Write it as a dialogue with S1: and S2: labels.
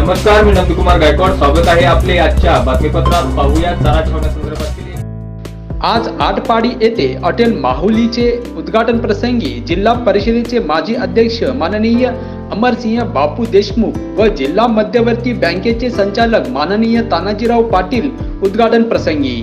S1: नमस्कार मी नंदकुमार गायकवाड. स्वागत आहे आपले आजच्या बातमीपत्रात. पाहूया चारा छावण्यासंदर्भातील
S2: आज आटपाडी येथे हॉटेल माहुलीचे उद्घाटन प्रसंगी जिल्हा परिषदेचे माजी अध्यक्ष माननीय अमरसिंह बापू देशमुख व जिल्हा मध्यवर्ती बँकेचे संचालक माननीय तानाजीराव पाटील उद्घाटन प्रसंगी.